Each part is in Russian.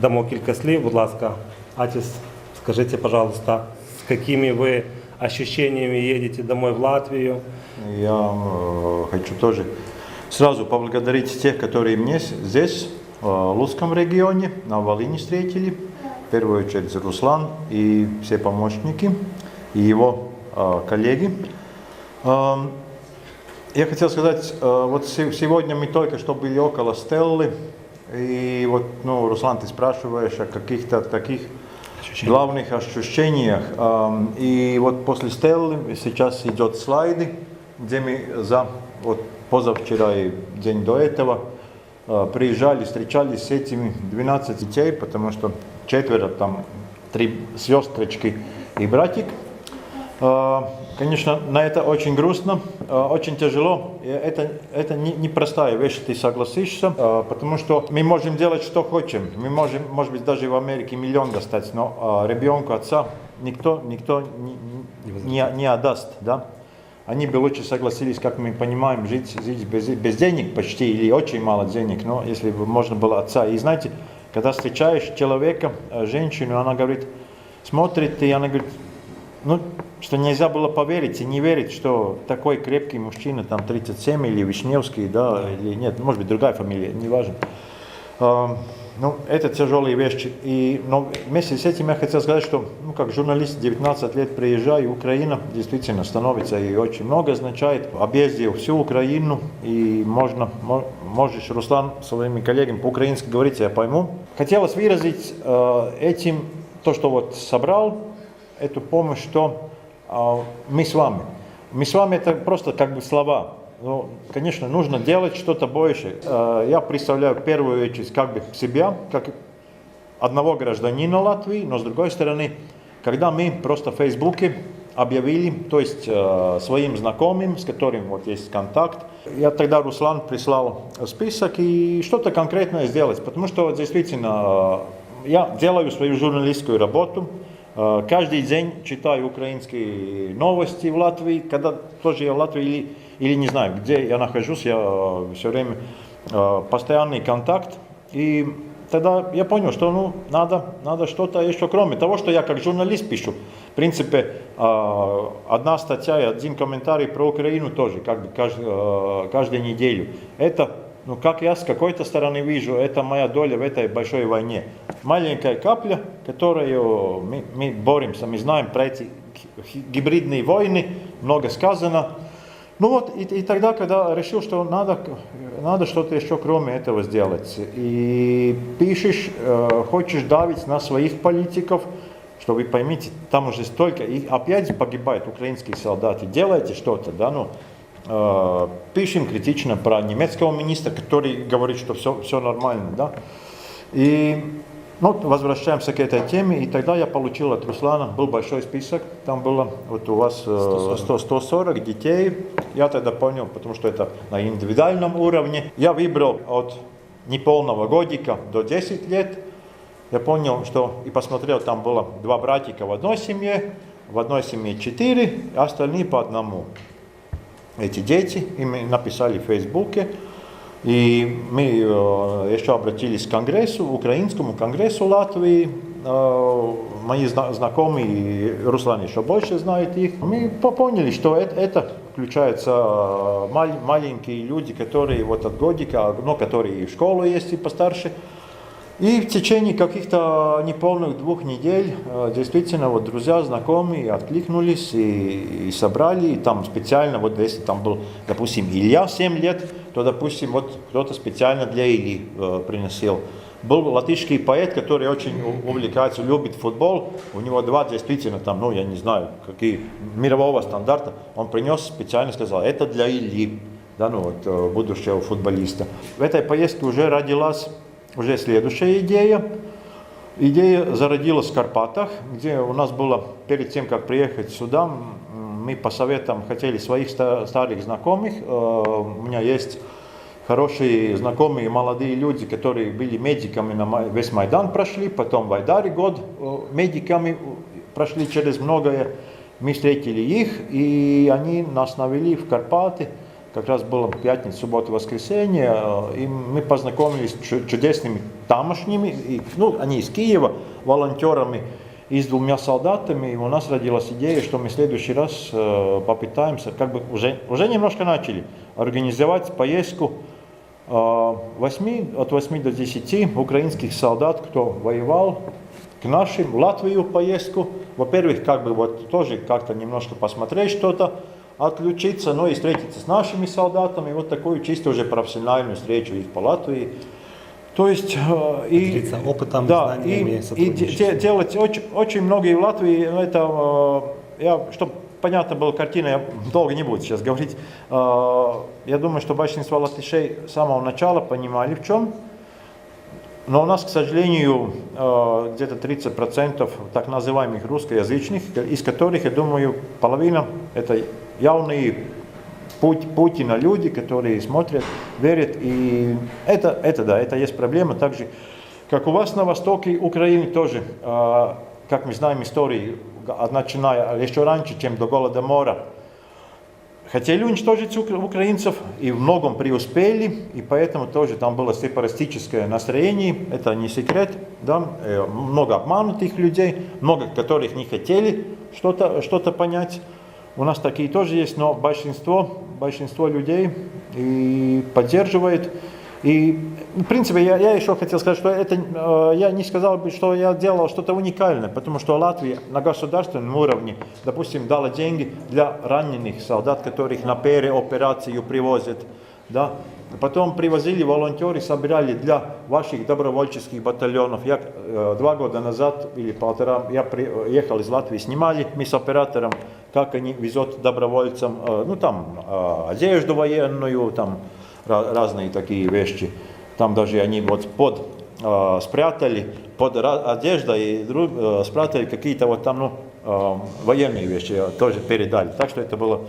Дамо кілька слів, будь ласка. Атіс, скажите, пожалуйста, с какими вы ощущениями едете домой в Латвию? Я э, хочу тоже сразу поблагодарить тех, которые мне с- здесь, э, в Лузском регионе, на Волыне встретили. В первую очередь Руслан и все помощники, и его э, коллеги. Эм, Я хотел сказать, э, вот се- сегодня мы только что были около Стеллы, и вот, ну, Руслан, ты спрашиваешь о каких-то таких главных ощущениях. И вот после Стеллы сейчас идет слайды, где мы за вот позавчера и день до этого э, приезжали, встречались с этими 12 детей, потому что четверо там, три сестрочки и братик. Конечно, на это очень грустно, э, очень тяжело. Это, это не- непростая вещь, ты согласишься, э, потому что мы можем делать, что хотим. Мы можем, может быть, даже в Америке миллион достать, но э, ребенку отца никто, никто не, не, не отдаст. Да? Они бы лучше согласились, как мы понимаем, жить, жить без, без денег почти или очень мало денег, но если бы можно было отца. И знаете, когда встречаешь человека, женщину, она говорит, смотрит, и она говорит, ну, что нельзя было поверить и не верить, что такой крепкий мужчина, там 37 или Вишневский, да, или нет, может быть другая фамилия, неважно. А, Ну, это тяжелые вещи. И, но вместе с этим я хотел сказать, что, ну, как журналист 19 лет приезжаю, Украина действительно становится и очень много означает. Объездил всю Украину, и можно, мо- можешь, Руслан, своими коллегами по-украински говорить, я пойму. Хотелось выразить э, этим то, что вот собрал, эту помощь, что мы с вами. Мы с вами это просто как бы слова. Ну, конечно, нужно делать что-то больше. Я представляю в первую очередь как бы себя, как одного гражданина Латвии, но с другой стороны, когда мы просто в Фейсбуке объявили, то есть э, своим знакомым, с которым вот есть контакт, я тогда Руслан прислал список и что-то конкретное сделать, потому что вот действительно э, я делаю свою журналистскую работу, каждый день читаю украинские новости в Латвии, когда тоже я в Латвии или, или не знаю, где я нахожусь, я все время э, постоянный контакт. И тогда я понял, что ну, надо, надо что-то еще, кроме того, что я как журналист пишу. В принципе, э, одна статья и один комментарий про Украину тоже, как бы кажд- э, каждую неделю. Это, ну, как я с какой-то стороны вижу, это моя доля в этой большой войне. Маленькая капля, которую мы, мы боремся, мы знаем про эти ги- гибридные войны, много сказано. Ну вот, и, и тогда, когда решил, что надо, надо что-то еще кроме этого сделать, и пишешь, э, хочешь давить на своих политиков, что вы поймите, там уже столько, и опять погибают украинские солдаты, делайте что-то, да, ну, э, пишем критично про немецкого министра, который говорит, что все, все нормально, да, и ну, возвращаемся к этой теме, и тогда я получил от Руслана, был большой список, там было вот у вас э, 100, 140 детей, я тогда понял, потому что это на индивидуальном уровне, я выбрал от неполного годика до 10 лет, я понял, что и посмотрел, там было два братика в одной семье, в одной семье четыре, а остальные по одному. Эти дети, и мы написали в Фейсбуке, и мы еще обратились к Конгрессу, Украинскому Конгрессу Латвии. Мои зна- знакомые, Руслан еще больше знает их. Мы по- поняли, что это, это включается мал- маленькие люди, которые вот от годика, но которые и в школу есть, и постарше. И в течение каких-то неполных двух недель действительно вот друзья, знакомые откликнулись и, и собрали. И там специально, вот если там был, допустим, Илья 7 лет, то, допустим, вот кто-то специально для Ильи э, приносил. Был латышский поэт, который очень увлекается, любит футбол. У него два действительно там, ну я не знаю, какие мирового стандарта. Он принес специально, сказал, это для Ильи, да, ну вот э, будущего футболиста. В этой поездке уже родилась уже следующая идея. Идея зародилась в Карпатах, где у нас было, перед тем, как приехать сюда, мы по советам хотели своих ста- старых знакомых. Э, У меня есть хорошие знакомые молодые люди, которые были медиками на весь Майдан прошли, потом в Айдаре год э, медиками э, прошли через многое. Мы встретили их, и они нас навели в Карпаты, как раз было пятница, суббота, воскресенье, и мы познакомились с чу- чудесными тамошними, и, ну, они из Киева, волонтерами и с двумя солдатами, и у нас родилась идея, что мы в следующий раз э, попытаемся, как бы уже, уже немножко начали, организовать поездку э, 8, от 8 до 10 украинских солдат, кто воевал, к нашим, в Латвию поездку. Во-первых, как бы вот тоже как-то немножко посмотреть что-то, отключиться, но и встретиться с нашими солдатами, вот такую чисто уже профессиональную встречу их по Латвии. То есть э, и Поделиться опытом, да, знаниями, и, и де- делать очень, очень многие в Латвии, это, э, я, чтобы понятно была картина, я долго не буду сейчас говорить. Э, Я думаю, что большинство латышей с самого начала понимали в чем. Но у нас, к сожалению, где-то 30% так называемых русскоязычных, из которых, я думаю, половина это явные Путина люди, которые смотрят, верят. И это, это да, это есть проблема. Так же, как у вас на востоке Украины тоже, э, как мы знаем истории, начиная еще раньше, чем до Голодомора, хотели уничтожить укра- украинцев и в многом преуспели, и поэтому тоже там было сепаратистическое настроение, это не секрет, да, э, много обманутых людей, много которых не хотели что-то что понять. У нас такие тоже есть, но большинство, большинство людей и поддерживает. И, в принципе, я, я еще хотел сказать, что это, э, я не сказал бы, что я делал что-то уникальное, потому что Латвия на государственном уровне, допустим, дала деньги для раненых солдат, которых на переоперацию привозят, да. Потом привозили волонтеры, собирали для ваших добровольческих батальонов. Я э, два года назад или полтора, я приехал из Латвии, снимали мы с оператором, как они везут добровольцам, э, ну там, э, одежду военную, там, разные такие вещи. Там даже они вот под э, спрятали, под одеждой и э, спрятали какие-то вот там, ну, э, военные вещи, э, тоже передали. Так что это было...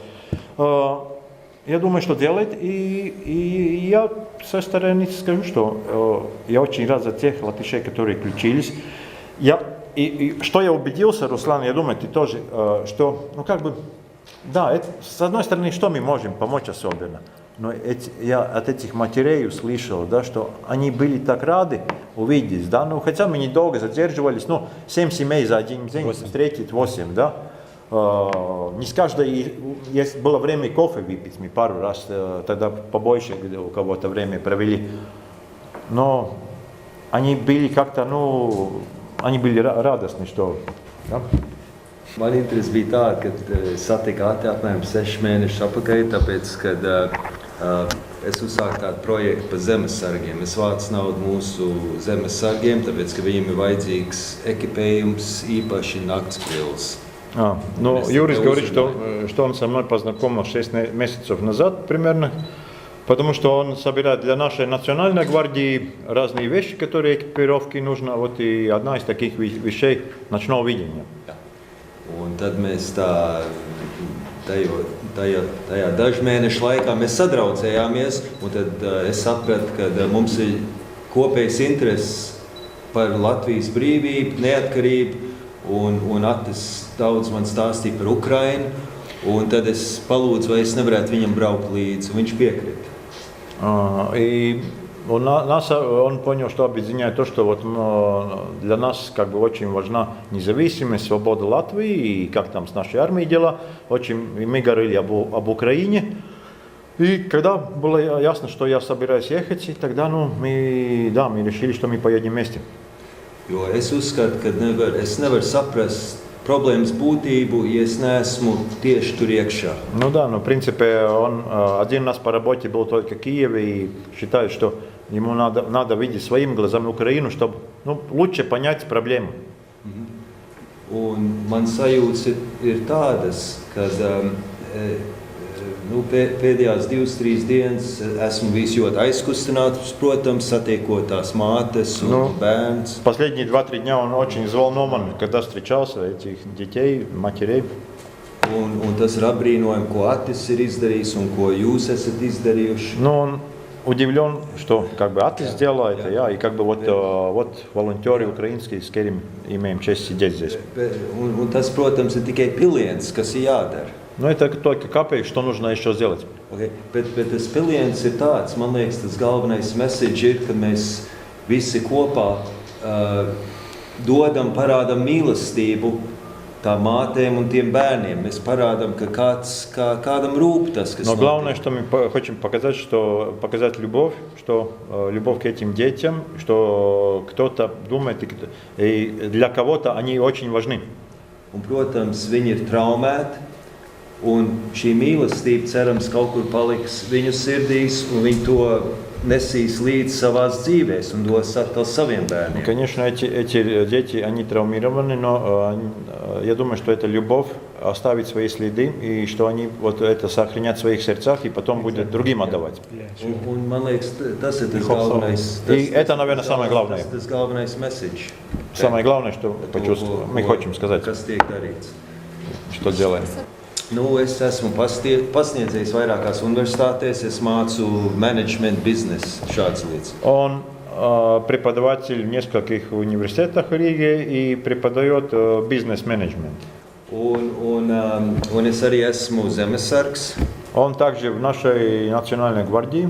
я думаю, что делает, и, и я со стороны скажу, что э, я очень рад за тех латышей, которые включились. Я, и, и что я убедился, Руслан, я думаю, ты тоже, э, что, ну как бы, да, это, с одной стороны, что мы можем помочь особенно, но эти, я от этих матерей услышал, да, что они были так рады увидеть, да, ну хотя мы недолго задерживались, ну, семь семей за один день Восемь. встретить, восемь, да, не с каждой, есть было время кофе выпить, мы пару раз э, тогда побольше где у кого-то время провели, но они были как-то, ну, они были ра- радостны, что, да? Man interese bija tāda, ka eh, satika Ati apmēram 6 mēnešus atpakaļ, tāpēc, kad uh, es uzsāku tādu projektu par zemesargiem. Es vācu naudu mūsu zemesargiem, tāpēc, ka viņiem ir vajadzīgs ekipējums, īpaši naktsprils. А, ну, Если Юрис это говорит, что, узнали. э, что он со мной познакомился 6 не- месяцев назад примерно, потому что он собирает для нашей национальной гвардии разные вещи, которые экипировки нужно. Вот и одна из таких ве- вещей ночного видения. Un tad mēs tā, tajo, tajā, tajā dažu mēnešu laikā mēs sadraudzējāmies. un Tad uh, es sapratu, ka uh, mums ir kopējs intereses par Latvijas brīvību, neatkarību. Un, un Atis daudz man stāstīja par Ukrajinu. Un tad es palūdzu, vai es nevarētu viņam braukt līdzi. un Viņš piekrita. А, И он, на- нас, он понял, что объединяет то, что вот м, для нас как бы очень важна независимость, свобода Латвии и как там с нашей армией дела. Очень и мы говорили об, У- об Украине. И когда было я- ясно, что я собираюсь ехать, и тогда ну, мы, да, мы решили, что мы поедем вместе. Jo es uzskatu, ka nevar, es nevaru saprast problēmas būtību, ja es neesmu tieši tur iekšā. Ну да, но в принципе он э, один раз по работе был только в Киеве и считает, что ему надо, надо видеть своими глазами Украину, чтобы ну, лучше понять проблему. Un man sajūtas ir, ir tādas, ka um, e, e, nu, pē- pēdējās divas, trīs dienas esmu bijis ļoti aizkustināts, protams, satiekot tās mātes un Nu. nu. bērns. Последние 2-3 дня он очень взволнован, когда встречался этих детей, матерей. Un, un tas ir apbrīnojami, ko Atis ir izdarījis un ko jūs esat izdarījuši. Но он удивлен, что как бы АТИ сделала это, я, и как бы вот, э, вот волонтеры украинские, с которыми имеем честь сидеть здесь. Be- Un, un tas, protams, ir tikai piliens, kas ir jādara. Но это только капель, что нужно еще сделать. Okay. Bet, bet tas piliens ir tāds, man liekas, tas galvenais message ir, ka mēs visi kopā uh, dodam, parādam mīlestību tām mātēm un tiem bērniem. Mēs parādām, ka kāds, kā, kādam rūp tas, kas Но главное, notiek. что мы хотим показать, что показать любовь, что э, любовь к этим детям, что кто-то думает, и для кого-то они очень важны. Un, protams, viņi ir traumēti, un šī mīlestība, cerams, kaut kur paliks viņu sirdīs, un viņi to nesīs līdz savās dzīvēs un dos atkal saviem bērniem. конечно, эти, эти дети, они травмированы, но э, э, я думаю, что это любовь оставит свои следы, и что они вот это сохранят в своих сердцах, и потом будет другим отдавать. И это, наверное, самое главное. Самое главное, что ko- мы хотим сказать, что делаем. Nu, es esmu pastie, pasniedzējis vairākās universitātēs, es mācu management biznesu šādas lietas. Он э, преподаватель в нескольких университетах в Риге и преподает э, бизнес-менеджмент. Un, un, um, un es arī esmu zemesargs. Он также в нашей национальной гвардии.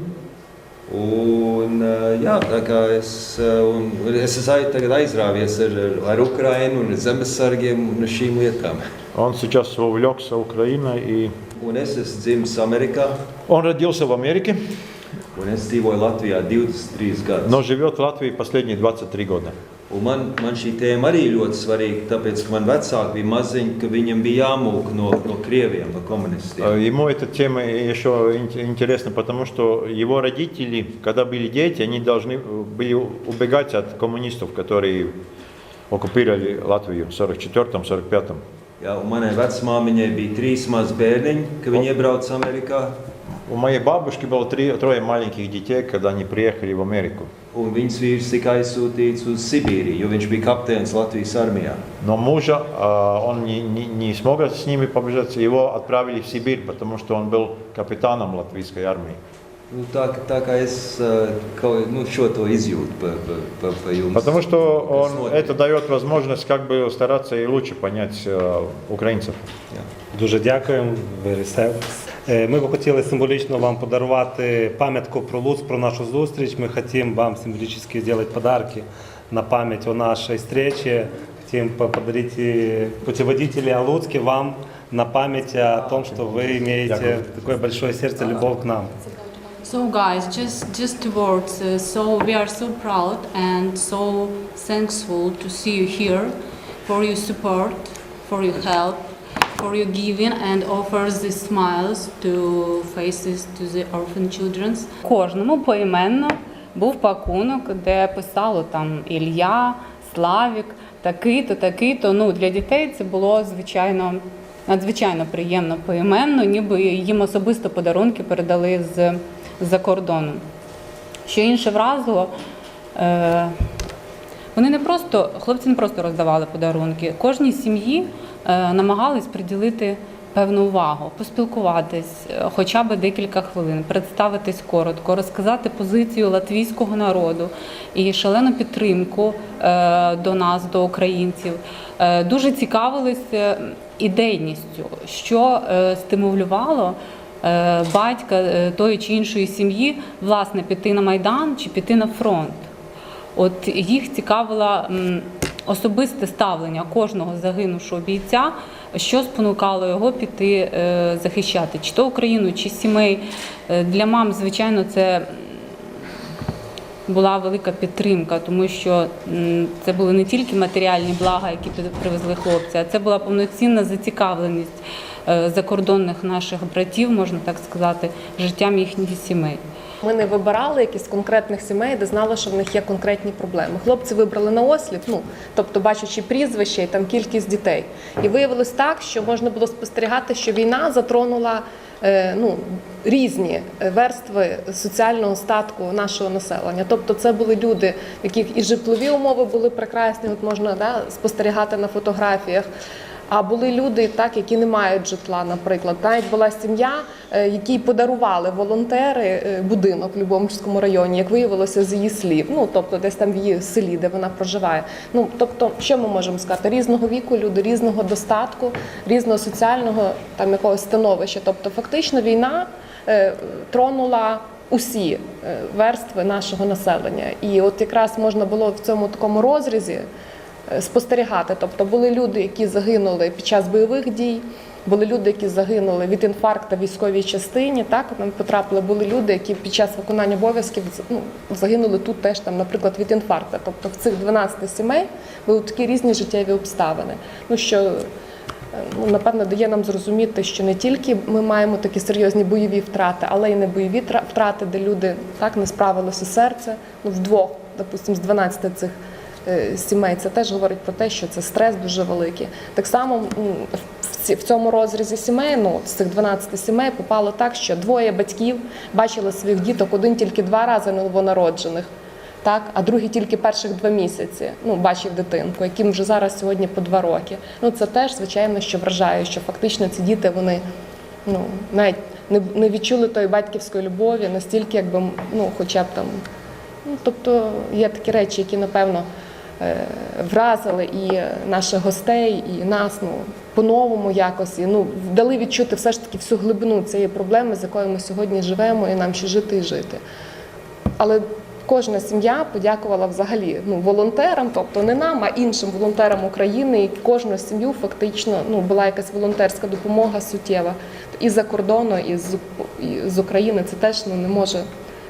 Un, uh, jā, tā kā es, uh, un, un es esmu ai- tagad aizrāvies ar, ar, ar Ukrajinu un ar zemesargiem un ar šīm lietām. Он сейчас увлекся Украиной и Un es esmu dzimis Amerikā, он родился в Америке, un es dzīvoju Latvijā 23 gadus. но живет в Латвии последние 23 года. Un man, man šī tēma arī ļoti svarīga, tāpēc, ka man vecāki bija maziņi, ka viņiem bija jāmūk no, no krieviem, no Э, komunistiem. Ему эта тема еще ин- интересна, потому что его родители, когда были дети, они должны э, были убегать от коммунистов, которые оккупировали Латвию в 44-45. Jā, un manai vecmāmiņai bija trīs mazi bērniņi, kad viņi iebrauca Amerikā. У моей бабушки было три, трое маленьких детей, когда они приехали в Америку. Un viņas vīrs tika aizsūtīts uz Sibīriju, jo viņš bija kapteinis Latvijas armijā. Но мужа а, он не, не, не смог с ними побежать, его отправили в Сибирь, потому что он был капитаном латвийской армии. Nu, tā, ka- tā kā es uh, kaut, nu, šo to izjūtu pa, pa, pa, pa jums. Потому что kas он, notiek. это дает возможность как бы стараться и лучше понять э, украинцев. Jā. Дуже дякуємо. Very thanks. Е, Ми б хотіли символічно вам подарувати пам'ятку про Луц, про нашу зустріч. Ми хотим вам символически сделать подарки на память о нашей встрече. Хотим по- подарить и путеводители о Луцке вам на память о том, что вы имеете Дякую. такое большое сердце, любовь к нам. So guys, just just words. Uh, so we are so proud and so thankful to see you here for your support, for your help, for your giving and offers the smiles to faces to the orphan children. Кожному поіменно був пакунок, де писало там Ілля, Славік, такий-то, такий-то. Ну для дітей це було звичайно надзвичайно приємно поіменно, ніби їм особисто подарунки передали з за кордону. Що інше вразило, е, вони не просто, хлопці не просто роздавали подарунки. Кожній сім'ї е, намагались приділити певну увагу, поспілкуватись е, хоча б декілька хвилин, представитись коротко, розказати позицію латвійського народу і шалену підтримку до нас, до українців. Дуже цікавилися ідейністю, що стимулювало батька е, тої чи іншої сім'ї власне піти на майдан чи піти на фронт. От їх цікавило особисте ставлення кожного загинувшого бійця, що спонукало його піти е, захищати чи то Україну, чи сімей. Е, Для мам, звичайно, це була велика підтримка, тому що це були не тільки матеріальні блага, які привезли хлопці, а це була повноцінна зацікавленість е, закордонних наших братів, можна так сказати, життям їхніх сімей. Ми не вибирали якісь конкретних сімей, де знали, що в них є конкретні проблеми. Хлопці вибрали на осліп, ну тобто бачачи прізвище і там кількість дітей. І виявилось так, що можна було спостерігати, що війна затронула е, ну, різні верстви соціального статку нашого населення. Тобто, це були люди, в яких і житлові умови були прекрасні, от можна да, спостерігати на фотографіях. А були люди, так, які не мають житла, наприклад. Навіть була сім'я, е, якій подарували волонтери е, будинок в Любомирському районі, як виявилося з її слів. Ну тобто, десь там в її селі, де вона проживає. Ну тобто, що ми можемо сказати? Різного віку люди, різного достатку, різного соціального там якогось становища. Тобто, фактично, війна е, тронула. Усі е, верстви нашого населення, і от якраз можна було в цьому такому розрізі спостерігати. Тобто були люди, які загинули під час бойових дій, були люди, які загинули від інфаркту в військовій частині. Так нам потрапили. Були люди, які під час виконання обов'язків ну, загинули тут теж там, наприклад, від інфаркту. Тобто в цих 12 сімей були такі різні життєві обставини. Ну що е, ну, напевно дає нам зрозуміти, що не тільки ми маємо такі серйозні бойові втрати, але й не бойові тра- втрати, де люди так не справилося серце. Ну вдвох, допустимо, з 12 цих е, сімей. Це теж говорить про те, що це стрес дуже великий. Так само в цьому розрізі сімей, ну з цих 12 сімей попало так, що двоє батьків бачили своїх діток один тільки два рази новонароджених. Так, а другий тільки перших два місяці ну, бачив дитинку, яким вже зараз сьогодні по два роки. Ну це теж звичайно, що вражає, що фактично ці діти вони ну навіть не, не відчули тої батьківської любові настільки, якби ну, хоча б там. Ну, тобто є такі речі, які напевно е, вразили і наших гостей, і нас ну, по-новому якось і, ну, дали відчути все ж таки всю глибину цієї проблеми, з якою ми сьогодні живемо, і нам ще жити і жити. Але кожна сім'я подякувала взагалі ну, волонтерам, тобто не нам, а іншим волонтерам України. І кожну сім'ю фактично ну, була якась волонтерська допомога суттєва. І за кордону, і з, і з України це теж ну, не може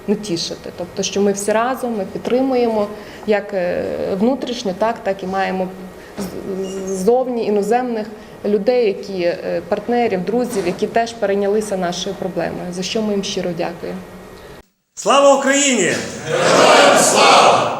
не тішити. Тобто, що ми всі разом ми підтримуємо як е, внутрішньо, так, так і маємо ззовні іноземних людей, які е, партнерів, друзів, які теж перейнялися нашою проблемою. За що ми їм щиро дякуємо. Слава Україні! Героям слава!